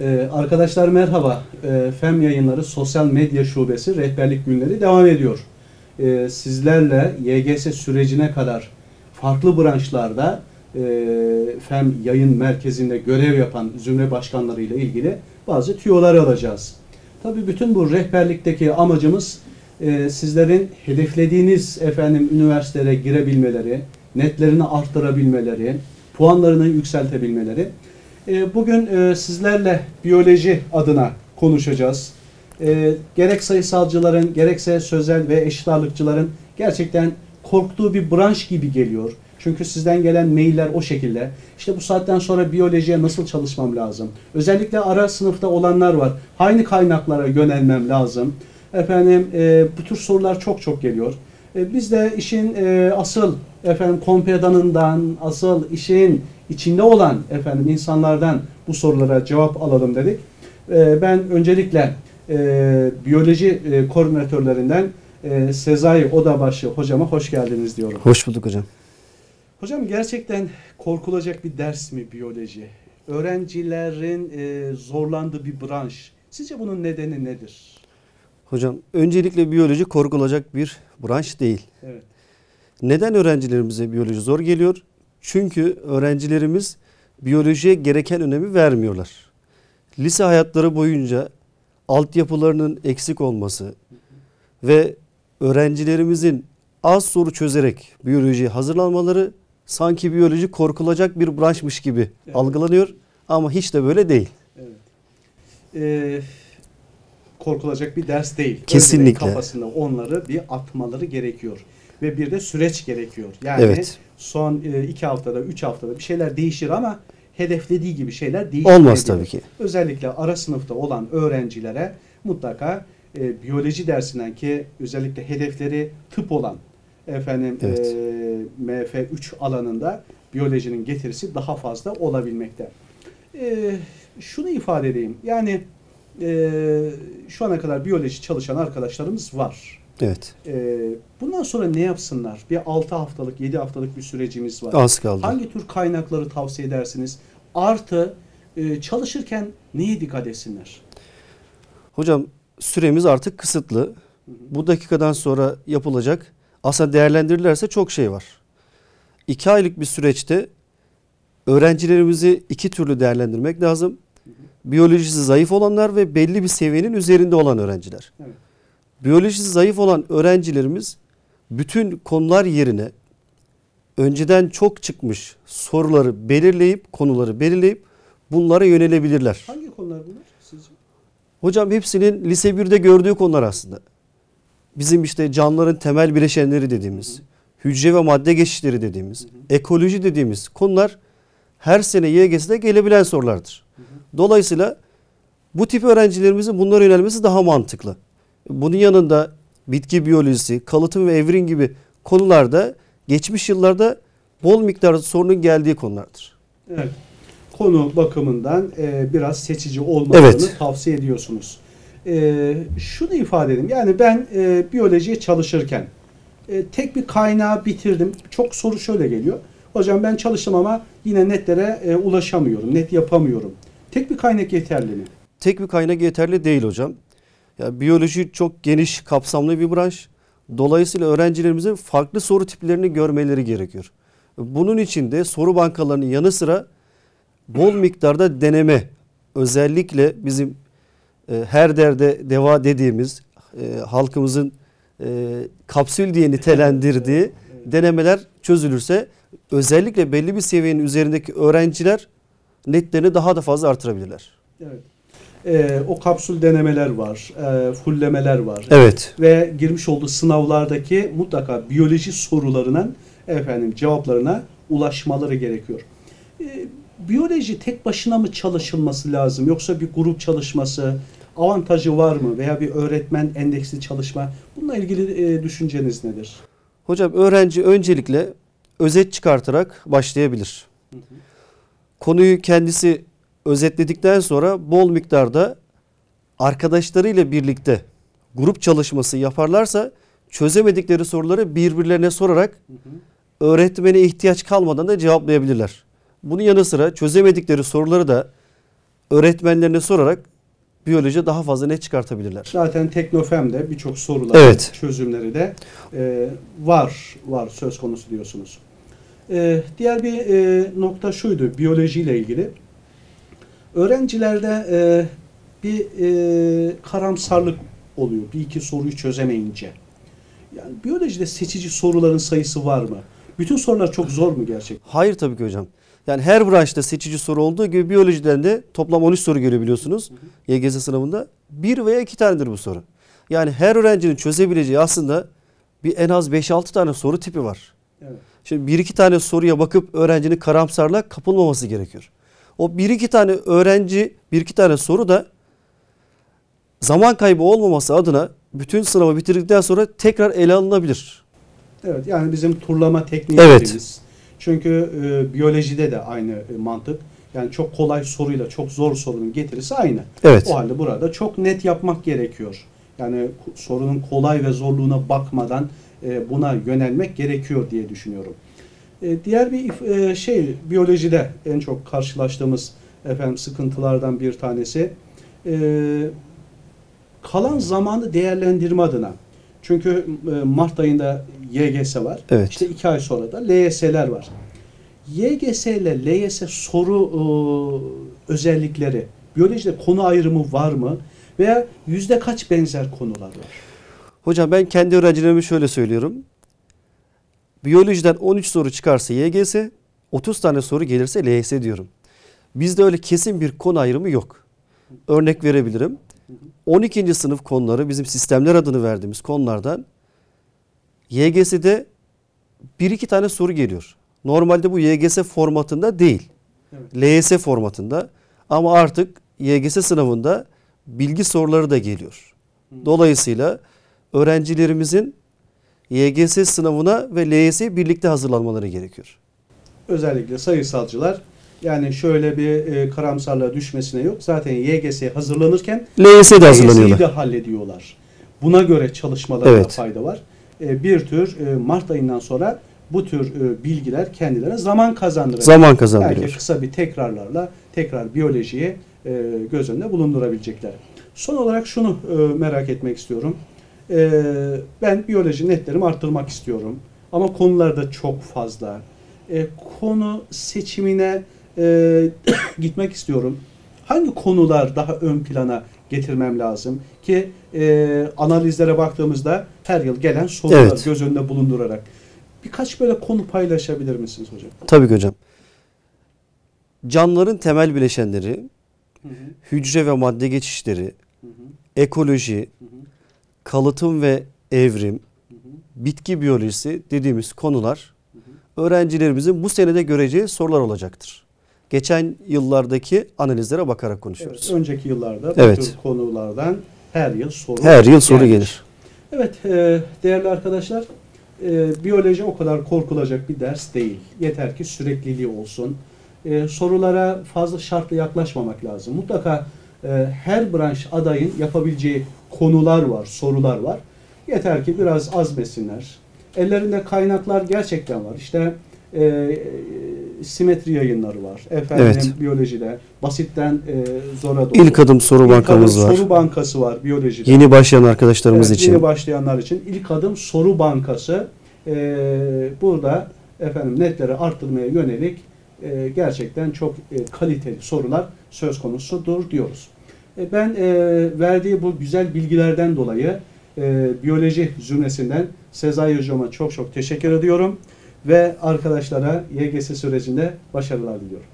Ee, arkadaşlar merhaba. Ee, FEM yayınları Sosyal Medya Şubesi rehberlik günleri devam ediyor. Ee, sizlerle YGS sürecine kadar farklı branşlarda e, FEM yayın merkezinde görev yapan zümre başkanlarıyla ilgili bazı tüyolar alacağız. Tabii bütün bu rehberlikteki amacımız e, sizlerin hedeflediğiniz efendim üniversitelere girebilmeleri, netlerini arttırabilmeleri, puanlarını yükseltebilmeleri. E, bugün e, sizlerle biyoloji adına konuşacağız. E, gerek sayısalcıların gerekse sözel ve eşit ağırlıkçıların gerçekten korktuğu bir branş gibi geliyor. Çünkü sizden gelen mailler o şekilde. İşte bu saatten sonra biyolojiye nasıl çalışmam lazım? Özellikle ara sınıfta olanlar var. Hangi kaynaklara yönelmem lazım? Efendim bu tür sorular çok çok geliyor. E, biz de işin e, asıl efendim kompedanından, asıl işin içinde olan efendim insanlardan bu sorulara cevap alalım dedik. E, ben öncelikle e, biyoloji e, koordinatörlerinden e, Sezai Odabaşı hocama hoş geldiniz diyorum. Hoş bulduk hocam. Hocam gerçekten korkulacak bir ders mi biyoloji? Öğrencilerin e, zorlandığı bir branş. Sizce bunun nedeni nedir? Hocam öncelikle biyoloji korkulacak bir branş değil. Evet. Neden öğrencilerimize biyoloji zor geliyor? Çünkü öğrencilerimiz biyolojiye gereken önemi vermiyorlar. Lise hayatları boyunca altyapılarının eksik olması ve öğrencilerimizin az soru çözerek biyolojiye hazırlanmaları sanki biyoloji korkulacak bir branşmış gibi Evet. algılanıyor ama hiç de böyle değil. Evet. Ee, korkulacak bir ders değil. Kesinlikle. Öğrencinin kafasında onları bir atmaları gerekiyor. Ve bir de süreç gerekiyor. Yani Evet. son e, iki haftada, üç haftada bir şeyler değişir ama hedeflediği gibi şeyler değişmeyebilir. Olmaz tabii ki. Özellikle ara sınıfta olan öğrencilere mutlaka e, biyoloji dersinden ki özellikle hedefleri tıp olan efendim Evet. e, MF3 alanında biyolojinin getirisi daha fazla olabilmekte. E, şunu ifade edeyim. Yani e, şu ana kadar biyoloji çalışan arkadaşlarımız var. Evet. E, bundan sonra ne yapsınlar? Bir 6 haftalık, 7 haftalık bir sürecimiz var. Az kaldı. Hangi tür kaynakları tavsiye edersiniz? Artı e, çalışırken neye dikkat etsinler? Hocam süremiz artık kısıtlı. Bu dakikadan sonra yapılacak aslında değerlendirilirse çok şey var. İki aylık bir süreçte öğrencilerimizi iki türlü değerlendirmek lazım. Biyolojisi zayıf olanlar ve belli bir seviyenin üzerinde olan öğrenciler. Evet. Biyolojisi zayıf olan öğrencilerimiz bütün konular yerine önceden çok çıkmış soruları belirleyip konuları belirleyip bunlara yönelebilirler. Hangi konular bunlar sizce? Hocam hepsinin lise 1'de gördüğü konular aslında. Bizim işte canlıların temel bileşenleri dediğimiz, hücre ve madde geçişleri dediğimiz, ekoloji dediğimiz konular her sene YGS'de gelebilen sorulardır. Dolayısıyla bu tip öğrencilerimizin bunlara yönelmesi daha mantıklı. Bunun yanında bitki biyolojisi, kalıtım ve evrim gibi konularda geçmiş yıllarda bol miktarda sorunun geldiği konulardır. Evet. Konu bakımından e, biraz seçici olmalarını Evet. tavsiye ediyorsunuz. E, şunu ifade edeyim. Yani ben e, biyolojiye çalışırken e, tek bir kaynağı bitirdim. Çok soru şöyle geliyor. Hocam ben çalıştım ama yine netlere e, ulaşamıyorum. Net yapamıyorum. Tek bir kaynak yeterli mi? tek bir kaynak yeterli değil hocam. Ya biyoloji çok geniş, kapsamlı bir branş. Dolayısıyla öğrencilerimizin farklı soru tiplerini görmeleri gerekiyor. Bunun için de soru bankalarının yanı sıra bol miktarda deneme, özellikle bizim e, her derde deva dediğimiz e, halkımızın e, kapsül diye nitelendirdiği denemeler çözülürse özellikle belli bir seviyenin üzerindeki öğrenciler netlerini daha da fazla artırabilirler. Evet. E, o kapsül denemeler var, e, fullemeler var. Evet. ve girmiş olduğu sınavlardaki mutlaka biyoloji sorularının efendim cevaplarına ulaşmaları gerekiyor. Ee, biyoloji tek başına mı çalışılması lazım yoksa bir grup çalışması avantajı var mı veya bir öğretmen endeksli çalışma bununla ilgili e, düşünceniz nedir? Hocam öğrenci öncelikle özet çıkartarak başlayabilir. Konuyu kendisi özetledikten sonra bol miktarda arkadaşlarıyla birlikte grup çalışması yaparlarsa çözemedikleri soruları birbirlerine sorarak öğretmene ihtiyaç kalmadan da cevaplayabilirler. Bunun yanı sıra çözemedikleri soruları da öğretmenlerine sorarak biyoloji daha fazla net çıkartabilirler. Zaten Teknofem'de birçok sorular, Evet. çözümleri de e, var var söz konusu diyorsunuz. E, diğer bir e, nokta şuydu biyolojiyle ilgili. Öğrencilerde e, bir e, karamsarlık oluyor bir iki soruyu çözemeyince. Yani biyolojide seçici soruların sayısı var mı? Bütün sorular çok zor mu gerçekten? Hayır tabii ki hocam. Yani her branşta seçici soru olduğu gibi biyolojiden de toplam 13 soru geliyor biliyorsunuz. YGS sınavında. Bir veya iki tanedir bu soru. Yani her öğrencinin çözebileceği aslında bir en az 5-6 tane soru tipi var. Evet. Şimdi bir iki tane soruya bakıp öğrencinin karamsarlığa kapılmaması gerekiyor. O bir iki tane öğrenci bir iki tane soru da zaman kaybı olmaması adına bütün sınavı bitirdikten sonra tekrar ele alınabilir. Evet yani bizim turlama tekniği Evet. dediğimiz. Çünkü e, biyolojide de aynı e, mantık. Yani çok kolay soruyla çok zor sorunun getirisi aynı. Evet. O halde burada çok net yapmak gerekiyor. Yani sorunun kolay ve zorluğuna bakmadan e, buna yönelmek gerekiyor diye düşünüyorum. E, diğer bir e, şey biyolojide en çok karşılaştığımız efendim sıkıntılardan bir tanesi e, kalan zamanı değerlendirme adına. Çünkü e, Mart ayında YGS var. Evet. İşte iki ay sonra da LYS'ler var. YGS ile LYS soru e, özellikleri, biyolojide konu ayrımı var mı? Veya yüzde kaç benzer konular var? Hocam ben kendi öğrencilerime şöyle söylüyorum. Biyolojiden 13 soru çıkarsa YGS, 30 tane soru gelirse LYS diyorum. Bizde öyle kesin bir konu ayrımı yok. Örnek verebilirim. 12. sınıf konuları bizim sistemler adını verdiğimiz konulardan YGS'de bir iki tane soru geliyor. Normalde bu YGS formatında değil. Evet. LYS formatında ama artık YGS sınavında bilgi soruları da geliyor. Dolayısıyla öğrencilerimizin YGS sınavına ve LYS'ye birlikte hazırlanmaları gerekiyor. Özellikle sayısalcılar yani şöyle bir e, karamsarlığa düşmesine yok. Zaten YGS'ye hazırlanırken LYS'ye de LYS'yi hazırlanıyorlar. de hallediyorlar. Buna göre çalışmalarında Evet. fayda var. E, bir tür e, Mart ayından sonra bu tür e, bilgiler kendilerine zaman kazandıracak. Zaman Belki kazandırıyor. kısa bir tekrarlarla tekrar biyolojiyi e, göz önüne bulundurabilecekler. Son olarak şunu e, merak etmek istiyorum. E, ben biyoloji netlerimi arttırmak istiyorum. Ama konular da çok fazla. E, konu seçimine e, gitmek istiyorum. Hangi konular daha ön plana getirmem lazım ki e, analizlere baktığımızda her yıl gelen sorular Evet. göz önünde bulundurarak birkaç böyle konu paylaşabilir misiniz hocam? Tabii ki hocam. Canlıların temel bileşenleri, Hı hı, hücre ve madde geçişleri, hı hı, ekoloji, hı hı, kalıtım ve evrim, hı hı. bitki biyolojisi dediğimiz konular öğrencilerimizin bu senede göreceği sorular olacaktır. Geçen yıllardaki analizlere bakarak konuşuyoruz. Evet, önceki yıllarda bu Evet. tür konulardan her yıl soru Her yıl soru gelmiş. gelir. Evet e, değerli arkadaşlar e, biyoloji o kadar korkulacak bir ders değil. Yeter ki sürekliliği olsun. E, sorulara fazla şartlı yaklaşmamak lazım. Mutlaka e, her branş adayın yapabileceği konular var, sorular var. Yeter ki biraz azmesinler. Ellerinde kaynaklar gerçekten var. İşte e, e, simetri yayınları var. Efendim Evet. biyolojide basitten e, zora doğru. İlk adım soru İlk bankamız adım var. Soru bankası var biyolojide. Yeni başlayan arkadaşlarımız Evet, için. Yeni başlayanlar için ilk adım soru bankası. Ee, burada efendim netleri arttırmaya yönelik e, gerçekten çok e, kaliteli sorular söz konusudur diyoruz. E, ben e, verdiği bu güzel bilgilerden dolayı e, biyoloji zümresinden Sezai Hocama çok çok teşekkür ediyorum ve arkadaşlara YGS sürecinde başarılar diliyorum.